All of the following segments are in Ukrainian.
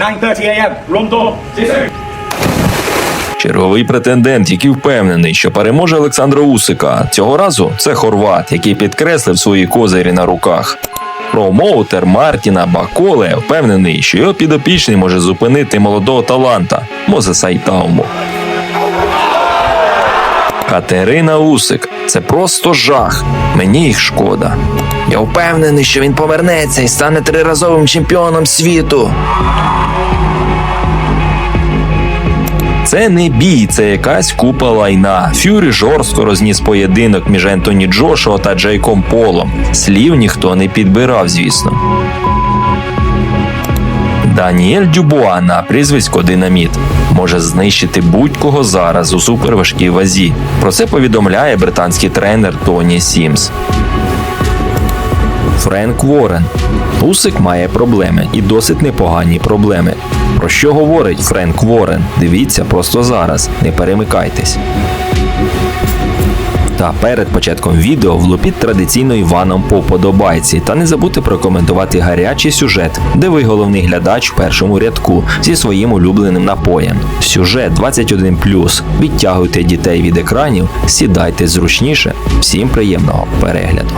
9:30 a.m. Rondo. Черговий претендент, який впевнений, що переможе Олександра Усика. Цього разу це хорват, який підкреслив свої козирі на руках. Промоутер Мартіна Баколе впевнений, що його підопічний може зупинити молодого таланта Мозеса Ітауму. Катерина Усик це просто жах. Мені їх шкода. Я впевнений, що він повернеться і стане триразовим чемпіоном світу. Це не бій, це якась купа лайна. Фюрі жорстко розніс поєдинок між Ентоні Джошуа та Джейком Полом. Слів ніхто не підбирав, звісно. Даніель Дюбуа на прізвисько Динаміт може знищити будь-кого зараз у суперважкій вазі. Про це повідомляє британський тренер Тоні Сімс. Френк Ворен. Усик має проблеми і досить непогані проблеми. Про що говорить Френк Ворен? Дивіться просто зараз, не перемикайтесь. Та перед початком відео влупіть традиційно Іваном по вподобайці та не забудьте прокоментувати гарячий сюжет, де ви головний глядач в першому рядку зі своїм улюбленим напоєм. Сюжет 21 Відтягуйте дітей від екранів, сідайте зручніше. Всім приємного перегляду.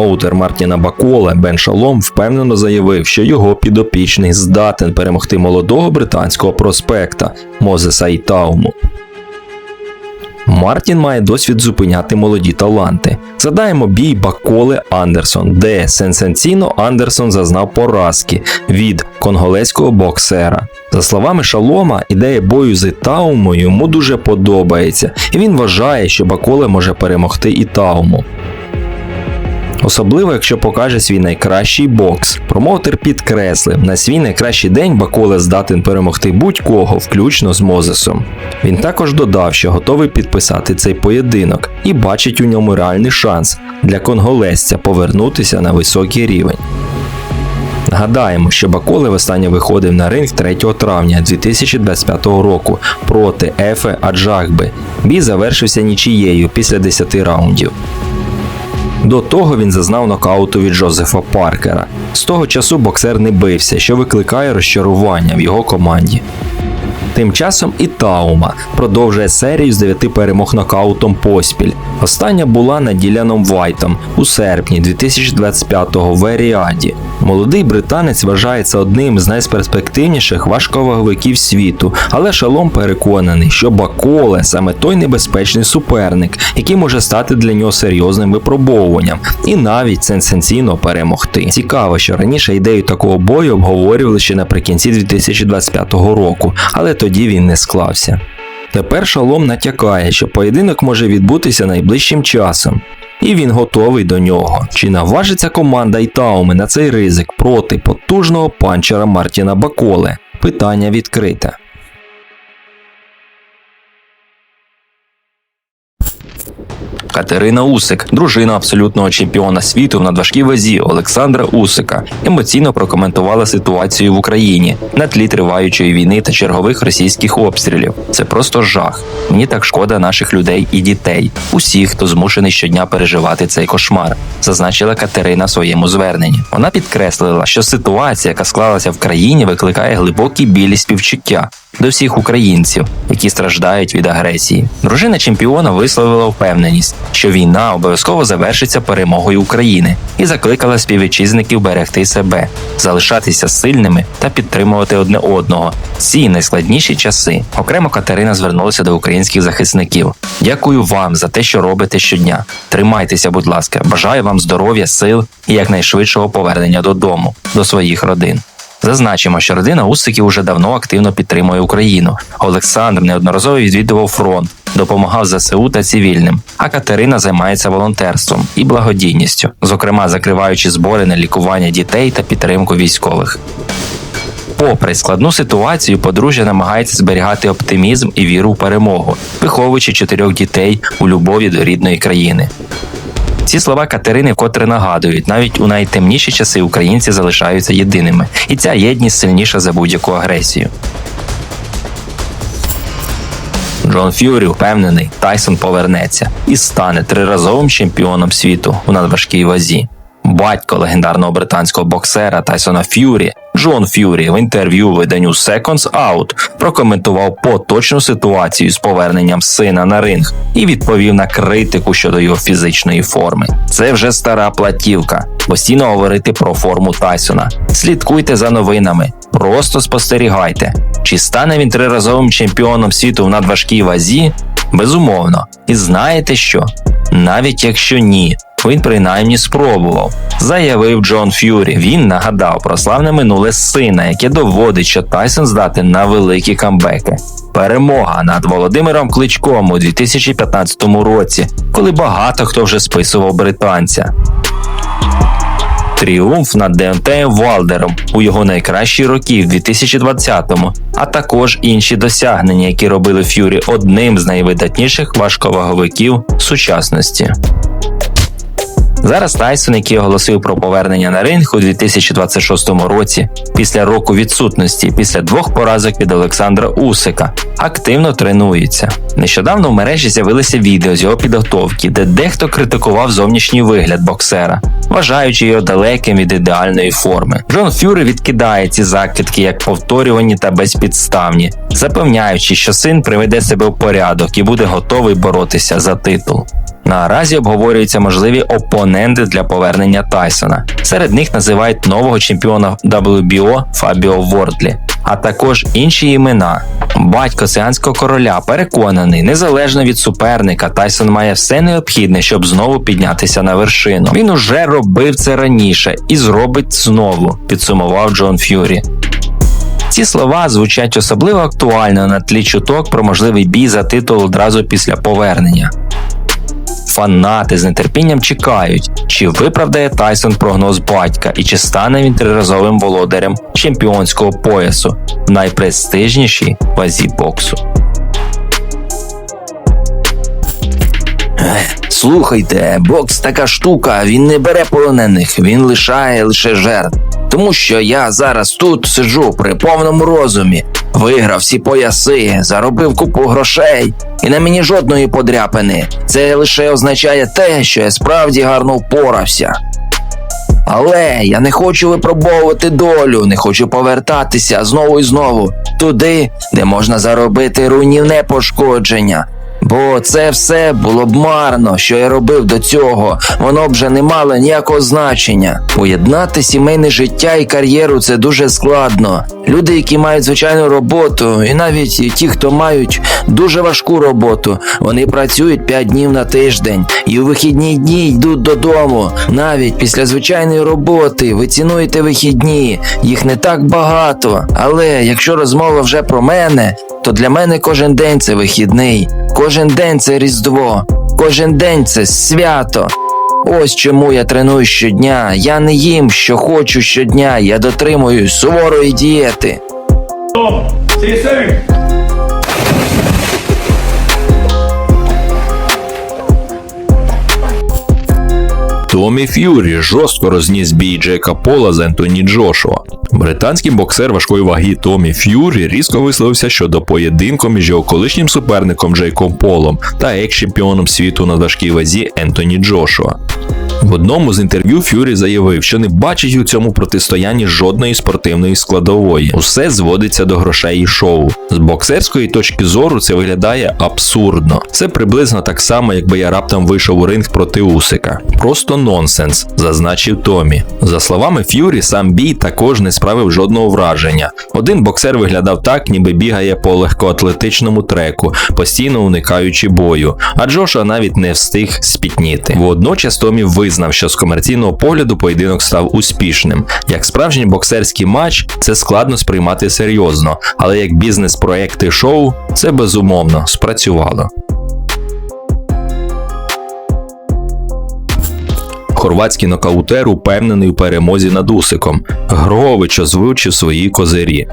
Промоутер Мартіна Бакола Бен Шалом впевнено заявив, що його підопічний здатен перемогти молодого британського проспекта Мозеса Ітауму. Мартін має досвід зупиняти молоді таланти. Задаємо бій Баколе Андерсон, де сенсаційно Андерсон зазнав поразки від конголезького боксера. За словами Шалома, ідея бою з Ітауму йому дуже подобається, і він вважає, що Баколе може перемогти Ітауму. Особливо, якщо покаже свій найкращий бокс. Промоутер підкреслив, на свій найкращий день Баколе здатен перемогти будь-кого, включно з Мозесом. Він також додав, що готовий підписати цей поєдинок і бачить у ньому реальний шанс для конголезця повернутися на високий рівень. Нагадаємо, що Баколе востаннє виходив на ринг 3 травня 2025 року проти Ефе Аджагби. Бій завершився нічією після 10 раундів. До того він зазнав нокауту від Джозефа Паркера. З того часу боксер не бився, що викликає розчарування в його команді. Тим часом і Таума продовжує серію з дев'яти перемог нокаутом поспіль. Остання була над Діляном Вайтом у серпні 2025-го в Еріаді. Молодий британець вважається одним з найперспективніших важковаговиків світу, але Шалом переконаний, що Баколе саме той небезпечний суперник, який може стати для нього серйозним випробовуванням і навіть сенсаційно перемогти. Цікаво, що раніше ідею такого бою обговорювали ще наприкінці 2025 року, але тоді він не склався. Тепер шалом натякає, що поєдинок може відбутися найближчим часом. І він готовий до нього. Чи наважиться команда Ітауми на цей ризик проти потужного панчера Мартіна Баколе? Питання відкрите. Катерина Усик, дружина абсолютного чемпіона світу в надважкій вазі Олександра Усика, емоційно прокоментувала ситуацію в Україні на тлі триваючої війни та чергових російських обстрілів. Це просто жах. Мені так шкода наших людей і дітей, усіх, хто змушений щодня переживати цей кошмар, зазначила Катерина в своєму зверненні. Вона підкреслила, що ситуація, яка склалася в країні, викликає глибокі білі співчуття до всіх українців, які страждають від агресії. Дружина чемпіона висловила впевненість, що війна обов'язково завершиться перемогою України і закликала співвітчизників берегти себе, залишатися сильними та підтримувати одне одного ці найскладніші часи. Окремо Катерина звернулася до українських захисників. Дякую вам за те, що робите щодня. Тримайтеся, будь ласка, бажаю вам здоров'я, сил і якнайшвидшого повернення додому, до своїх родин. Зазначимо, що родина Усиків уже давно активно підтримує Україну. Олександр неодноразово відвідував фронт, допомагав ЗСУ та цивільним. А Катерина займається волонтерством і благодійністю, зокрема закриваючи збори на лікування дітей та підтримку військових. Попри складну ситуацію, подружжя намагається зберігати оптимізм і віру в перемогу, виховуючи чотирьох дітей у любові до рідної країни. Ці слова Катерини вкотре нагадують, навіть у найтемніші часи українці залишаються єдиними, і ця єдність сильніша за будь-яку агресію. Джон Ф'юрі впевнений, Тайсон повернеться і стане триразовим чемпіоном світу у надважкій вазі. Батько легендарного британського боксера Тайсона Ф'юрі Джон Ф'юрі в інтерв'ю виданню Seconds Out прокоментував поточну ситуацію з поверненням сина на ринг і відповів на критику щодо його фізичної форми. Це вже стара платівка. Постійно говорити про форму Тайсона. Слідкуйте за новинами, просто спостерігайте. Чи стане він триразовим чемпіоном світу в надважкій вазі? Безумовно. І знаєте що? Навіть якщо ні, він принаймні спробував, заявив Джон Ф'юрі. Він нагадав про славне минуле сина, яке доводить, що Тайсон здатен на великі камбеки. Перемога над Володимиром Кличком у 2015 році, коли багато хто вже списував британця. Тріумф над Деонтеєм Валдером у його найкращі роки в 2020-му, а також інші досягнення, які робили Ф'юрі одним з найвидатніших важковаговиків сучасності. Зараз Тайсон, який оголосив про повернення на ринг у 2026 році, після року відсутності, після двох поразок від Олександра Усика, активно тренується. Нещодавно в мережі з'явилися відео з його підготовки, де дехто критикував зовнішній вигляд боксера, вважаючи його далеким від ідеальної форми. Джон Фюри відкидає ці закидки як повторювані та безпідставні, запевняючи, що син приведе себе в порядок і буде готовий боротися за титул. Наразі обговорюються можливі опоненти для повернення Тайсона. Серед них називають нового чемпіона WBO Фабіо Вордлі, а також інші імена. Батько циганського короля переконаний, незалежно від суперника, Тайсон має все необхідне, щоб знову піднятися на вершину. Він уже робив це раніше і зробить знову, підсумував Джон Ф'юрі. Ці слова звучать особливо актуально на тлі чуток про можливий бій за титул одразу після повернення. Фанати з нетерпінням чекають, чи виправдає Тайсон прогноз батька і чи стане він триразовим володарем чемпіонського поясу в найпрестижнішій вазі боксу. Слухайте, бокс така штука, він не бере полонених, він лишає лише жертв. Тому що я зараз тут сиджу при повному розумі, виграв всі пояси, заробив купу грошей, і на мені жодної подряпини. Це лише означає те, що я справді гарно впорався. Але я не хочу випробовувати долю, не хочу повертатися знову і знову туди, де можна заробити руйнівне пошкодження. Бо це все було б марно, що я робив до цього, воно б вже не мало ніякого значення. Поєднати сімейне життя і кар'єру це дуже складно. Люди, які мають звичайну роботу, і навіть ті, хто мають дуже важку роботу, вони працюють 5 днів на тиждень і у вихідні дні йдуть додому. Навіть після звичайної роботи ви цінуєте вихідні, їх не так багато. Але якщо розмова вже про мене, то для мене кожен день це вихідний, кожен день це Різдво, кожен день це свято. Ось чому я треную щодня. Я не їм, що хочу щодня. Я дотримуюсь суворої дієти. See you Томі Ф'юрі жорстко розніс бій Джека Пола з Ентоні Джошуа. Британський боксер важкої ваги Томі Ф'юрі різко висловився щодо поєдинку між його колишнім суперником Джейком Полом та екс-чемпіоном світу на важкій вазі Ентоні Джошуа. В одному з інтерв'ю Ф'юрі заявив, що не бачить у цьому протистоянні жодної спортивної складової. Усе зводиться до грошей і шоу. З боксерської точки зору це виглядає абсурдно. Це приблизно так само, якби я раптом вийшов у ринг проти Усика. Просто нонсенс, зазначив Томі. За словами Ф'юрі, сам бій також не справив жодного враження. Один боксер виглядав так, ніби бігає по легкоатлетичному треку, постійно уникаючи бою, а Джоша навіть не встиг спітніти. Водночас Томі визнав, що з комерційного погляду поєдинок став успішним. Як справжній боксерський матч, це складно сприймати серйозно, але як бізнес-проекти шоу, це безумовно спрацювало. Хорватський нокаутер упевнений у перемозі над Усиком. Грович озвучив свої козирі.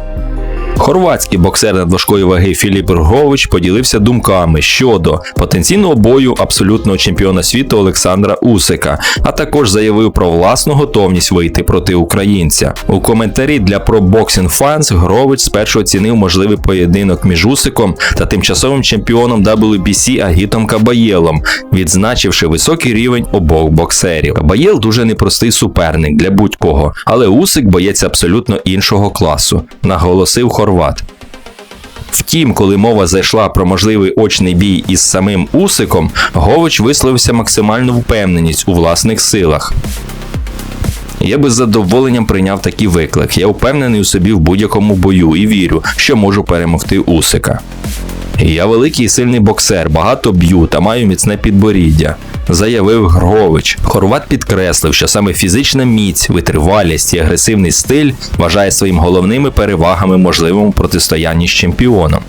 Хорватський боксер надважкої ваги Філіп Ргович поділився думками щодо потенційного бою абсолютного чемпіона світу Олександра Усика, а також заявив про власну готовність вийти проти українця. У коментарі для Pro Boxing Fans Грович спершу оцінив можливий поєдинок між Усиком та тимчасовим чемпіоном WBC Агітом Кабаєлом, відзначивши високий рівень обох боксерів. Кабаєл дуже непростий суперник для будь-кого, але Усик боєць абсолютно іншого класу, наголосив Хорват. Втім, коли мова зайшла про можливий очний бій із самим Усиком, Гович висловився максимальну впевненість у власних силах. Я би з задоволенням прийняв такий виклик. Я впевнений у собі в будь-якому бою і вірю, що можу перемогти Усика. Я великий і сильний боксер, багато б'ю та маю міцне підборіддя, заявив Грович. Хорват підкреслив, що саме фізична міць, витривалість і агресивний стиль вважає своїм головними перевагами можливому протистоянні з чемпіоном.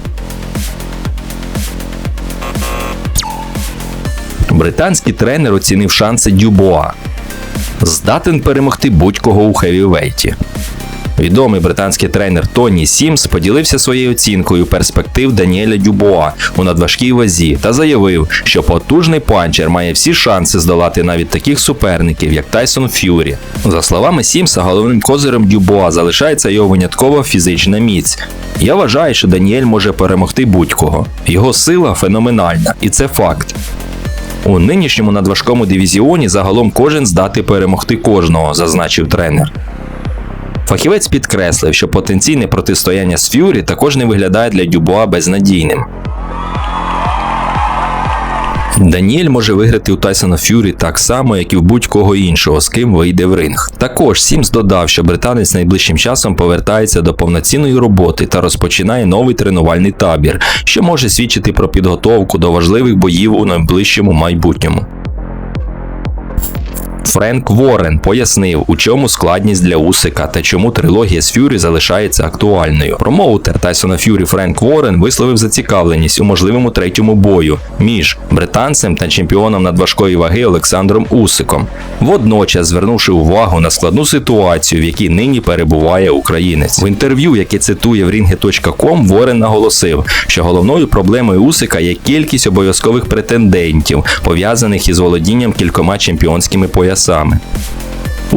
Британський тренер оцінив шанси Дюбоа. Здатен перемогти будь-кого у хевівейті. Відомий британський тренер Тоні Сімс поділився своєю оцінкою перспектив Даніеля Дюбоа у надважкій вазі та заявив, що потужний панчер має всі шанси здолати навіть таких суперників, як Тайсон Ф'юрі. За словами Сімса, головним козирем Дюбоа залишається його виняткова фізична міць. Я вважаю, що Даніель може перемогти будь-кого. Його сила феноменальна, і це факт. У нинішньому надважкому дивізіоні загалом кожен здатний перемогти кожного, зазначив тренер. Фахівець підкреслив, що потенційне протистояння з Ф'юрі також не виглядає для Дюбуа безнадійним. Даніель може виграти у Тайсона Ф'юрі так само, як і в будь-кого іншого, з ким вийде в ринг. Також Сімс додав, що британець найближчим часом повертається до повноцінної роботи та розпочинає новий тренувальний табір, що може свідчити про підготовку до важливих боїв у найближчому майбутньому. Френк Ворен пояснив, у чому складність для Усика та чому трилогія з Фюрі залишається актуальною. Промоутер Тайсона Фюрі Френк Ворен висловив зацікавленість у можливому третьому бою між британцем та чемпіоном надважкої ваги Олександром Усиком, водночас звернувши увагу на складну ситуацію, в якій нині перебуває українець. В інтерв'ю, яке цитує в ringe.com, Ворен наголосив, що головною проблемою Усика є кількість обов'язкових претендентів, пов'язаних із володінням кількома чемпіонськими поясами саме.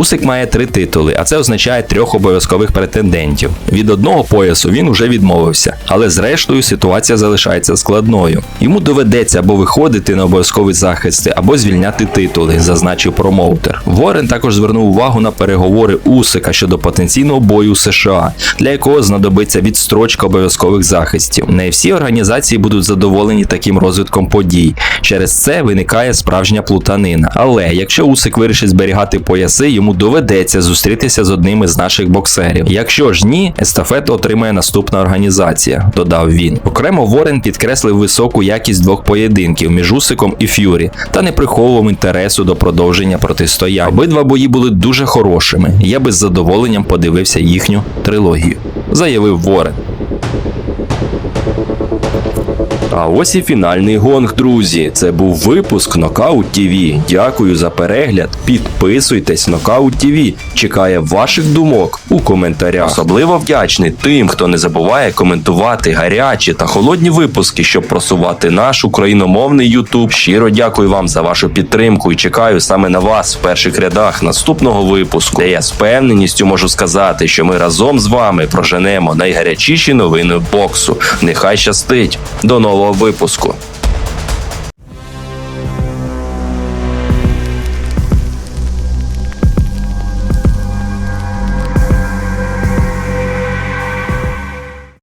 Усик має три титули, а це означає трьох обов'язкових претендентів. Від одного поясу він уже відмовився, але зрештою ситуація залишається складною. Йому доведеться або виходити на обов'язкові захисти, або звільняти титули, зазначив промоутер. Ворен також звернув увагу на переговори Усика щодо потенційного бою у США, для якого знадобиться відстрочка обов'язкових захистів. Не всі організації будуть задоволені таким розвитком подій. Через це виникає справжня плутанина. Але якщо Усик вирішить зберігати пояси, йому доведеться зустрітися з одним із наших боксерів. Якщо ж ні, естафету отримає наступна організація, додав він. Окремо Ворен підкреслив високу якість двох поєдинків між Усиком і Ф'юрі та не приховував інтересу до продовження протистояння. Обидва бої були дуже хорошими. Я би з задоволенням подивився їхню трилогію, заявив Ворен. А ось і фінальний гонг, друзі. Це був випуск Нокаут ТВ. Дякую за перегляд. Підписуйтесь Нокаут ТВ. Чекає ваших думок у коментарях. Особливо вдячний тим, хто не забуває коментувати гарячі та холодні випуски, щоб просувати наш україномовний Ютуб. Щиро дякую вам за вашу підтримку і чекаю саме на вас в перших рядах наступного випуску, де я з певненістю можу сказати, що ми разом з вами проженемо найгарячіші новини боксу. Нехай щастить. До нового випуску.